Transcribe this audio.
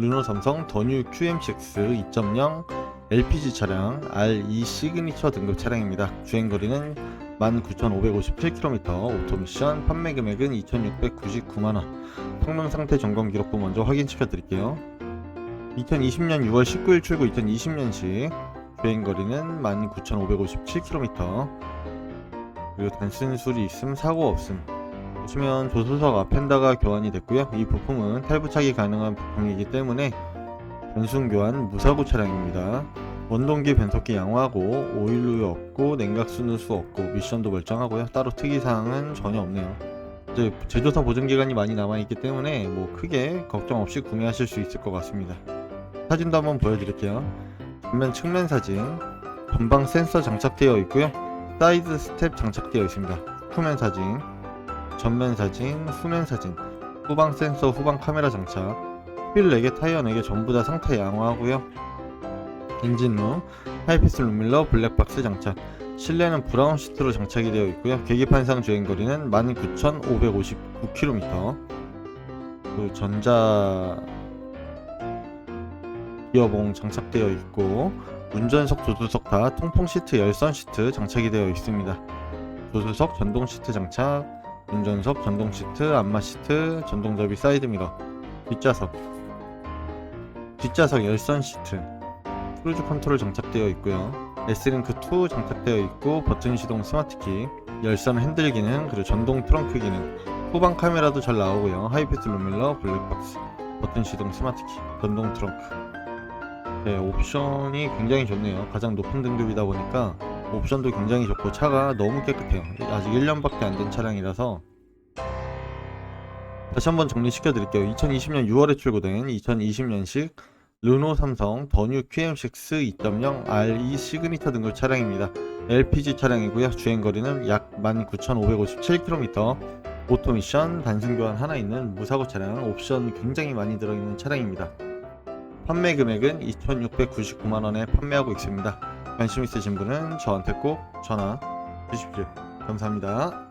르노 삼성 더뉴 QM6 2.0 LPG 차량 R2 시그니처 등급 차량입니다. 주행 거리는 19,557km, 오토미션, 판매 금액은 2,699만 원. 성능 상태 점검 기록부 먼저 확인시켜 드릴게요. 2020년 6월 19일 출고 2020년식 주행 거리는 19,557km. 그리고 단순 수리 있음, 사고 없음. 보시면 조수석 앞펜다가 교환이 됐고요. 이 부품은 탈부착이 가능한 부품이기 때문에 단순 교환 무사고 차량입니다. 원동기 변속기 양호하고 오일루유 없고 냉각수 누수 없고 미션도 멀쩡하고요. 따로 특이사항은 전혀 없네요. 이제 제조사 보증 기간이 많이 남아있기 때문에 뭐 크게 걱정 없이 구매하실 수 있을 것 같습니다. 사진도 한번 보여드릴게요. 전면 측면 사진, 전방 센서 장착되어 있고요. 사이드 스텝 장착되어 있습니다. 후면 사진, 전면 사진, 후면 사진, 후방 센서, 후방 카메라 장착, 휠 4개, 타이어 4개 전부 다 상태 양호하고요. 엔진룸, 하이피스 룸밀러, 블랙박스 장착, 실내는 브라운 시트로 장착이 되어 있고요. 계기판상 주행거리는 19,559km. 그 전자 기어봉 장착되어 있고 운전석, 조수석 다 통풍 시트, 열선 시트 장착이 되어 있습니다. 조수석 전동 시트 장착, 운전석 전동 시트, 안마 시트, 전동 접이 사이드 미러, 뒷좌석, 뒷좌석 열선 시트, 크루즈 컨트롤 장착되어 있고요. S링크 2 장착되어 있고 버튼 시동 스마트키, 열선 핸들 기능, 그리고 전동 트렁크 기능, 후방 카메라도 잘 나오고요. 하이패스 룸밀러, 블랙박스, 버튼 시동 스마트키, 전동 트렁크. 네, 옵션이 굉장히 좋네요. 가장 높은 등급이다 보니까 옵션도 굉장히 좋고 차가 너무 깨끗해요. 아직 1년밖에 안 된 차량이라서 다시 한번 정리시켜 드릴게요. 2020년 6월에 출고된 2020년식 르노 삼성 더뉴 QM6 2.0 RE 시그니처 등급 차량입니다. LPG 차량이고요. 주행거리는 약 19,557km. 오토미션 단순 교환 하나 있는 무사고 차량 옵션 굉장히 많이 들어있는 차량입니다. 판매 금액은 2,699만원에 판매하고 있습니다. 관심 있으신 분은 저한테 꼭 전화 주십시오. 감사합니다.